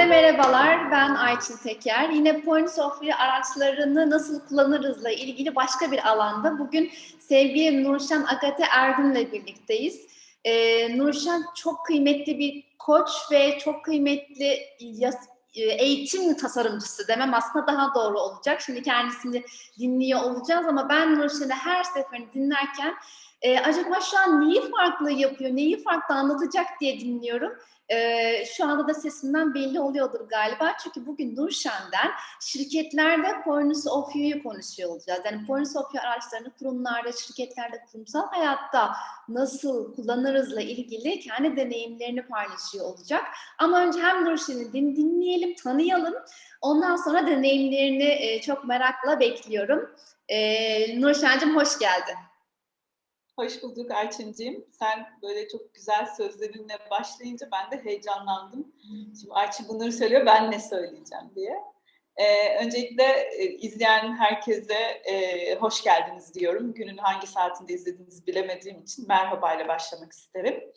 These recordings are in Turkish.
Herkese merhabalar. Ben Ayçin Teker. Yine Point of View araçlarını nasıl kullanırızla ilgili başka bir alanda bugün sevgili Nurşen Agate Erdin'le birlikteyiz. Ee, Nurşen çok kıymetli bir koç ve çok kıymetli eğitim tasarımcısı demem aslında daha doğru olacak. Şimdi kendisini dinliyor olacağız ama ben Nurşen'i her seferinde dinlerken e, acaba şu an neyi farklı yapıyor, neyi farklı anlatacak diye dinliyorum. Ee, şu anda da sesimden belli oluyordur galiba. Çünkü bugün Nurşen'den şirketlerde Points of View'yu konuşuyor olacağız. Yani Points of View araçlarını kurumlarda, şirketlerde, kurumsal hayatta nasıl kullanırızla ilgili kendi deneyimlerini paylaşıyor olacak. Ama önce hem Nurşen'i din dinleyelim, tanıyalım. Ondan sonra deneyimlerini e, çok merakla bekliyorum. Ee, Nurşen'cim hoş geldin. Hoş bulduk Ayçin'ciğim. Sen böyle çok güzel sözlerinle başlayınca ben de heyecanlandım. Şimdi Ayçin bunları söylüyor, ben ne söyleyeceğim diye. Ee, öncelikle e, izleyen herkese e, hoş geldiniz diyorum. Günün hangi saatinde izlediğinizi bilemediğim için merhaba ile başlamak isterim.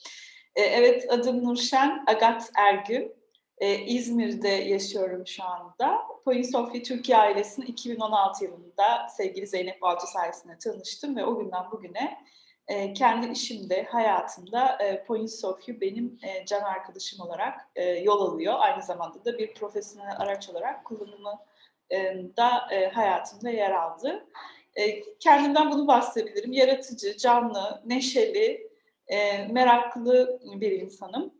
E, evet, adım Nurşen Agat Ergün. E, İzmir'de yaşıyorum şu anda. Point Sofya Türkiye ailesini 2016 yılında sevgili Zeynep Balcı sayesinde tanıştım ve o günden bugüne e, kendi işimde, hayatımda e, Points of View benim e, can arkadaşım olarak e, yol alıyor. Aynı zamanda da bir profesyonel araç olarak kullanımı e, da e, hayatımda yer aldı. E, kendimden bunu bahsedebilirim. Yaratıcı, canlı, neşeli, e, meraklı bir insanım.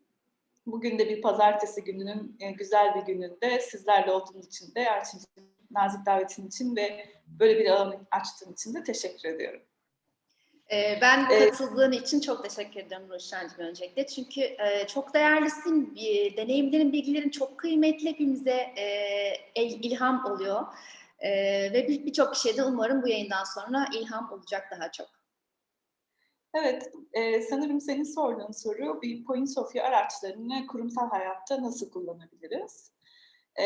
Bugün de bir pazartesi gününün e, güzel bir gününde sizlerle olduğum için de Erçin'cim nazik davetin için ve böyle bir alanı açtığın için de teşekkür ediyorum. Ee, ben katıldığın evet. için çok teşekkür ederim Ruşen'cim öncelikle. Çünkü e, çok değerlisin, deneyimlerin, bilgilerin çok kıymetli hepimize e, ilham oluyor. E, ve birçok bir şeyde umarım bu yayından sonra ilham olacak daha çok. Evet, e, sanırım senin sorduğun soru bir Point Sofia araçlarını kurumsal hayatta nasıl kullanabiliriz? E,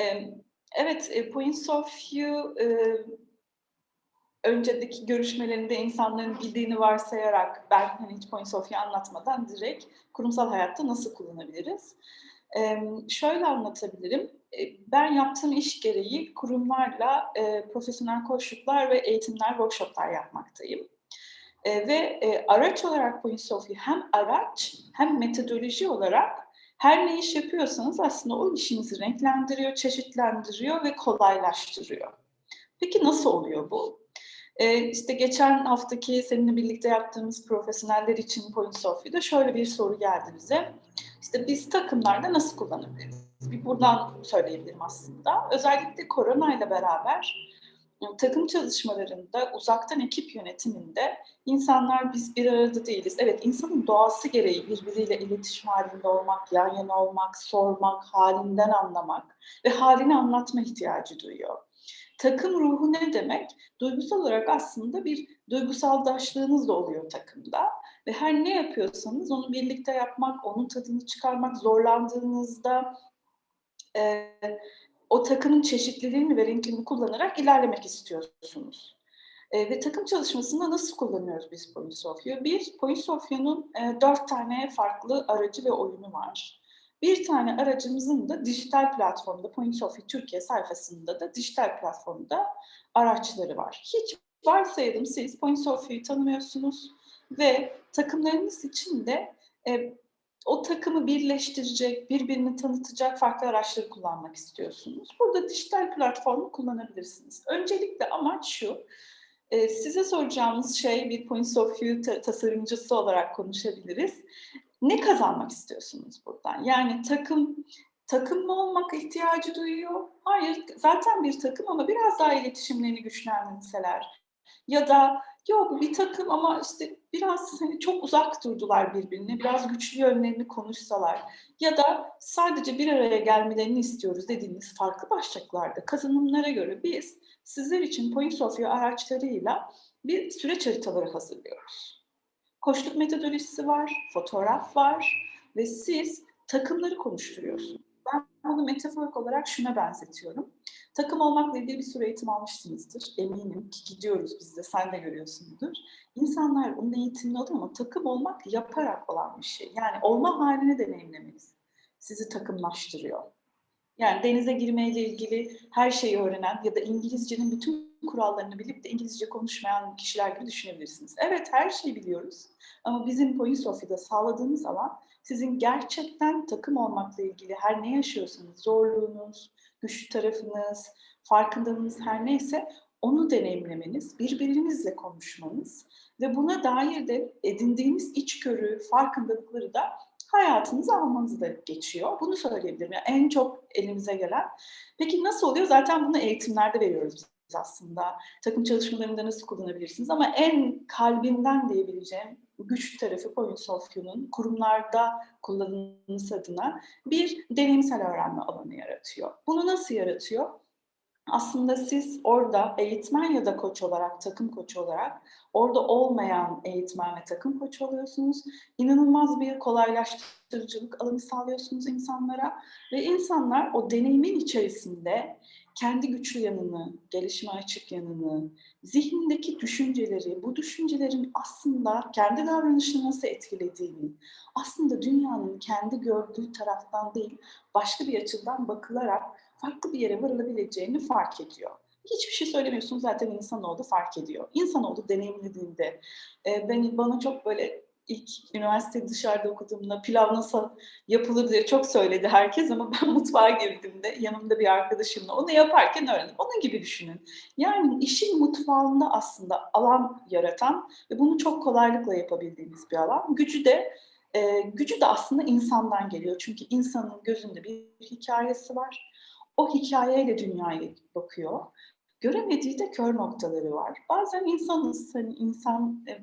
evet, e, Point Sofia e, öncedeki görüşmelerinde insanların bildiğini varsayarak ben hani hiç Point Sofya anlatmadan direkt kurumsal hayatta nasıl kullanabiliriz? Ee, şöyle anlatabilirim. Ben yaptığım iş gereği kurumlarla e, profesyonel koşullar ve eğitimler, workshoplar yapmaktayım. E, ve e, araç olarak Point Sofya hem araç hem metodoloji olarak her ne iş yapıyorsanız aslında o işinizi renklendiriyor, çeşitlendiriyor ve kolaylaştırıyor. Peki nasıl oluyor bu? Ee, işte geçen haftaki seninle birlikte yaptığımız profesyoneller için Point Sofya'da şöyle bir soru geldi bize. İşte biz takımlarda nasıl kullanabiliriz? Bir buradan söyleyebilirim aslında. Özellikle korona ile beraber takım çalışmalarında, uzaktan ekip yönetiminde insanlar biz bir arada değiliz. Evet insanın doğası gereği birbiriyle iletişim halinde olmak, yan yana olmak, sormak, halinden anlamak ve halini anlatma ihtiyacı duyuyor. Takım ruhu ne demek? Duygusal olarak aslında bir duygusal daşlığınız da oluyor takımda. Ve her ne yapıyorsanız onu birlikte yapmak, onun tadını çıkarmak, zorlandığınızda e, o takımın çeşitliliğini ve renklerini kullanarak ilerlemek istiyorsunuz. E, ve takım çalışmasında nasıl kullanıyoruz biz Point Sofya? Bir, Point Sofya'nın e, dört tane farklı aracı ve oyunu var. Bir tane aracımızın da dijital platformda, Point of Türkiye sayfasında da dijital platformda araçları var. Hiç varsayalım siz Point of tanımıyorsunuz ve takımlarınız için de e, o takımı birleştirecek, birbirini tanıtacak farklı araçları kullanmak istiyorsunuz. Burada dijital platformu kullanabilirsiniz. Öncelikle amaç şu, e, size soracağımız şey bir Point of View tasarımcısı olarak konuşabiliriz ne kazanmak istiyorsunuz buradan? Yani takım takım mı olmak ihtiyacı duyuyor? Hayır, zaten bir takım ama biraz daha iletişimlerini güçlendirseler. Ya da yok bir takım ama işte biraz hani çok uzak durdular birbirine, biraz güçlü yönlerini konuşsalar. Ya da sadece bir araya gelmelerini istiyoruz dediğimiz farklı başlıklarda kazanımlara göre biz sizler için Point Sofia araçlarıyla bir süreç haritaları hazırlıyoruz koçluk metodolojisi var, fotoğraf var ve siz takımları konuşturuyorsunuz. Ben bunu metaforik olarak şuna benzetiyorum. Takım olmakla ilgili bir sürü eğitim almışsınızdır. Eminim ki gidiyoruz biz de, sen de görüyorsundur. İnsanlar onun eğitimini alıyor ama takım olmak yaparak olan bir şey. Yani olma halini deneyimlemeniz sizi takımlaştırıyor. Yani denize girmeyle ilgili her şeyi öğrenen ya da İngilizcenin bütün kurallarını bilip de İngilizce konuşmayan kişiler gibi düşünebilirsiniz. Evet her şeyi biliyoruz ama bizim Point Office'da sağladığımız alan sizin gerçekten takım olmakla ilgili her ne yaşıyorsanız, zorluğunuz, güçlü tarafınız, farkındalığınız her neyse onu deneyimlemeniz, birbirinizle konuşmanız ve buna dair de edindiğiniz içgörü, farkındalıkları da hayatınıza almanızı da geçiyor. Bunu söyleyebilirim. Yani en çok elimize gelen. Peki nasıl oluyor? Zaten bunu eğitimlerde veriyoruz aslında. Takım çalışmalarında nasıl kullanabilirsiniz? Ama en kalbinden diyebileceğim güçlü tarafı Points of kurumlarda kullanılması adına bir deneyimsel öğrenme alanı yaratıyor. Bunu nasıl yaratıyor? aslında siz orada eğitmen ya da koç olarak, takım koçu olarak orada olmayan eğitmen ve takım koçu oluyorsunuz. İnanılmaz bir kolaylaştırıcılık alanı sağlıyorsunuz insanlara ve insanlar o deneyimin içerisinde kendi güçlü yanını, gelişime açık yanını, zihnindeki düşünceleri, bu düşüncelerin aslında kendi davranışını nasıl etkilediğini, aslında dünyanın kendi gördüğü taraftan değil, başka bir açıdan bakılarak farklı bir yere varılabileceğini fark ediyor. Hiçbir şey söylemiyorsun zaten insanoğlu fark ediyor. İnsanoğlu deneyimlediğinde e, ben bana çok böyle ilk üniversite dışarıda okuduğumda pilav nasıl yapılır diye çok söyledi herkes ama ben mutfağa girdiğimde yanımda bir arkadaşımla onu yaparken öğrendim. Onun gibi düşünün. Yani işin mutfağında aslında alan yaratan ve bunu çok kolaylıkla yapabildiğimiz bir alan. Gücü de e, gücü de aslında insandan geliyor. Çünkü insanın gözünde bir hikayesi var o hikayeyle dünyaya bakıyor. Göremediği de kör noktaları var. Bazen insanız, hani insan e,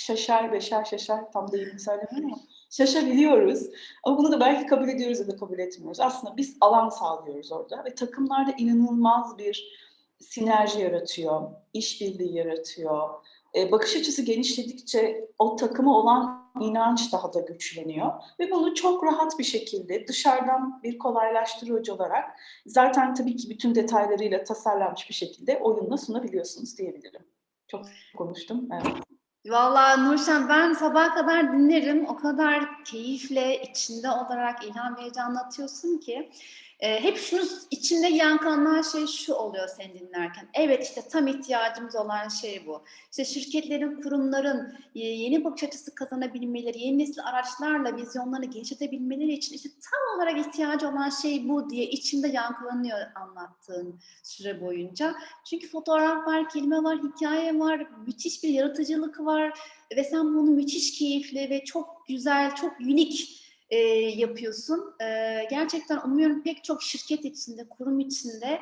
şaşar, beşer şaşar, tam deyimi söylemem ama şaşabiliyoruz. Ama bunu da belki kabul ediyoruz ya da kabul etmiyoruz. Aslında biz alan sağlıyoruz orada ve takımlarda inanılmaz bir sinerji yaratıyor, işbirliği yaratıyor. E, bakış açısı genişledikçe o takıma olan inanç daha da güçleniyor ve bunu çok rahat bir şekilde dışarıdan bir kolaylaştırıcı olarak zaten tabii ki bütün detaylarıyla tasarlanmış bir şekilde oyunla sunabiliyorsunuz diyebilirim. Çok konuştum. Evet. Vallahi Nurşen ben sabaha kadar dinlerim. O kadar keyifle, içinde olarak ilham verici anlatıyorsun ki. E, hep şunu içinde yankılanan şey şu oluyor seni dinlerken. Evet işte tam ihtiyacımız olan şey bu. İşte şirketlerin, kurumların e, yeni bakış açısı kazanabilmeleri, yeni nesil araçlarla vizyonlarını genişletebilmeleri için işte tam olarak ihtiyacı olan şey bu diye içinde yankılanıyor anlattığın süre boyunca. Çünkü fotoğraf var, kelime var, hikaye var, müthiş bir yaratıcılık var ve sen bunu müthiş keyifli ve çok güzel, çok unik e, yapıyorsun. E, gerçekten umuyorum pek çok şirket içinde, kurum içinde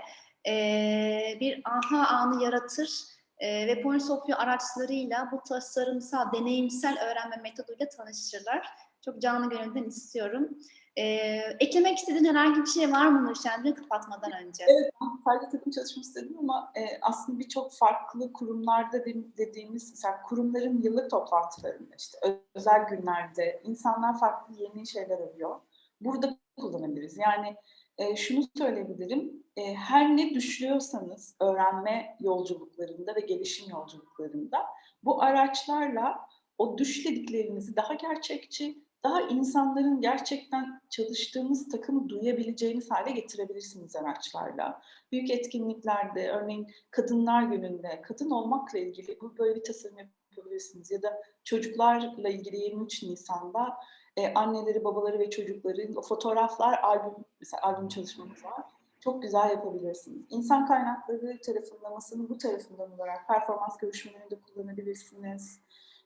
e, bir aha anı yaratır e, ve View araçlarıyla bu tasarımsal, deneyimsel öğrenme metoduyla tanışırlar. Çok canlı gönülden istiyorum. Ee, eklemek istediğin herhangi bir şey var mı Nurşen'de kapatmadan önce? Evet, farklı takım çalışması dedim ama e, aslında birçok farklı kurumlarda dediğimiz, mesela kurumların yıllık toplantılarında, işte özel günlerde insanlar farklı yeni şeyler arıyor. Burada kullanabiliriz. Yani e, şunu söyleyebilirim, e, her ne düşünüyorsanız öğrenme yolculuklarında ve gelişim yolculuklarında bu araçlarla o düşlediklerinizi daha gerçekçi, daha insanların gerçekten çalıştığınız takımı duyabileceğiniz hale getirebilirsiniz araçlarla. Büyük etkinliklerde, örneğin Kadınlar Günü'nde kadın olmakla ilgili bu böyle bir tasarım yapabilirsiniz. Ya da çocuklarla ilgili 23 Nisan'da e, anneleri, babaları ve çocukların o fotoğraflar, albüm, mesela albüm çalışmamız var. Çok güzel yapabilirsiniz. İnsan kaynakları tarafından, masanın bu tarafından olarak performans görüşmelerinde kullanabilirsiniz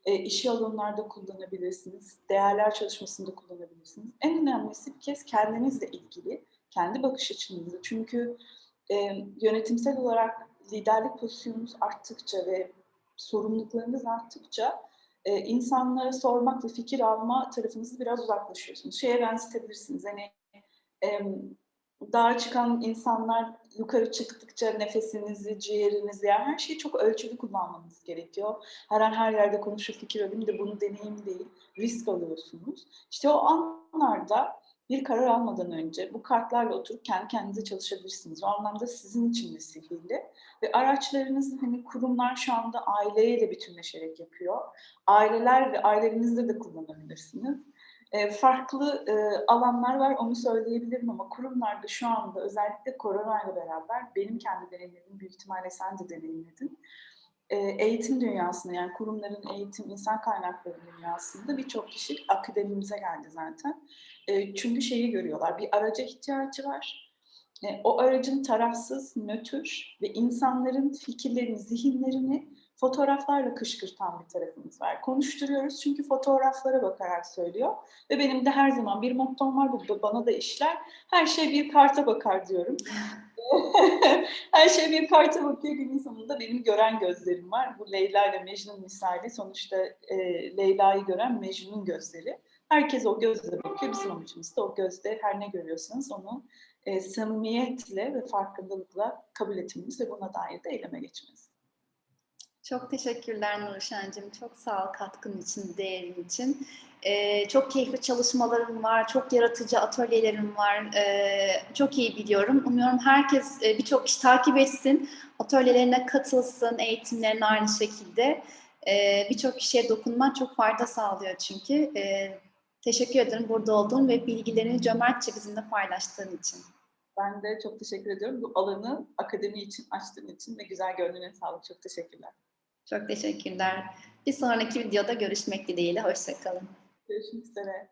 e, işi alanlarda kullanabilirsiniz, değerler çalışmasında kullanabilirsiniz. En önemlisi bir kez kendinizle ilgili, kendi bakış açınızı. Çünkü e, yönetimsel olarak liderlik pozisyonunuz arttıkça ve sorumluluklarınız arttıkça e, insanlara sormak ve fikir alma tarafınızı biraz uzaklaşıyorsunuz. Şeye benzetebilirsiniz. Hani e, dağa çıkan insanlar yukarı çıktıkça nefesinizi, ciğerinizi yani her şeyi çok ölçülü kullanmanız gerekiyor. Her an her yerde konuşup fikir alayım da bunu deneyim değil, risk alıyorsunuz. İşte o anlarda bir karar almadan önce bu kartlarla oturup kendi kendinize çalışabilirsiniz. O anlamda sizin için de sihirli. Ve araçlarınız hani kurumlar şu anda aileyle bütünleşerek yapıyor. Aileler ve ailelerinizde de kullanabilirsiniz E, farklı e, alanlar var onu söyleyebilirim ama kurumlarda şu anda özellikle korona ile beraber benim kendi deneyimlerim büyük ihtimalle sen de deneyimledin. E, eğitim dünyasında yani kurumların eğitim, insan kaynakları dünyasında birçok kişi akademimize geldi zaten. E, çünkü şeyi görüyorlar, bir araca ihtiyacı var. O aracın tarafsız, nötr ve insanların fikirlerini, zihinlerini fotoğraflarla kışkırtan bir tarafımız var. Konuşturuyoruz çünkü fotoğraflara bakarak söylüyor. Ve benim de her zaman bir mottom var, bu bana da işler. Her şey bir karta bakar diyorum. her şey bir karta bakıyor günün sonunda benim gören gözlerim var. Bu Leyla ile Mecnun misali sonuçta e, Leyla'yı gören Mecnun'un gözleri. Herkes o gözle bakıyor. Bizim amacımız da o gözde her ne görüyorsanız onu e, samimiyetle ve farkındalıkla kabul etmeniz ve buna dair de eyleme geçmeniz. Çok teşekkürler Nurşen'cim. Çok sağ ol katkın için, değerin için. Ee, çok keyifli çalışmalarım var, çok yaratıcı atölyelerim var. Ee, çok iyi biliyorum. Umuyorum herkes e, birçok kişi takip etsin, atölyelerine katılsın, eğitimlerine aynı şekilde. Ee, birçok kişiye dokunman çok fayda sağlıyor çünkü. Ee, teşekkür ederim burada olduğun ve bilgilerini cömertçe bizimle paylaştığın için. Ben de çok teşekkür ediyorum. Bu alanı akademi için açtığın için ve güzel gönlüne sağlık. Çok teşekkürler. Çok teşekkürler. Bir sonraki videoda görüşmek dileğiyle. Hoşçakalın. Görüşmek üzere.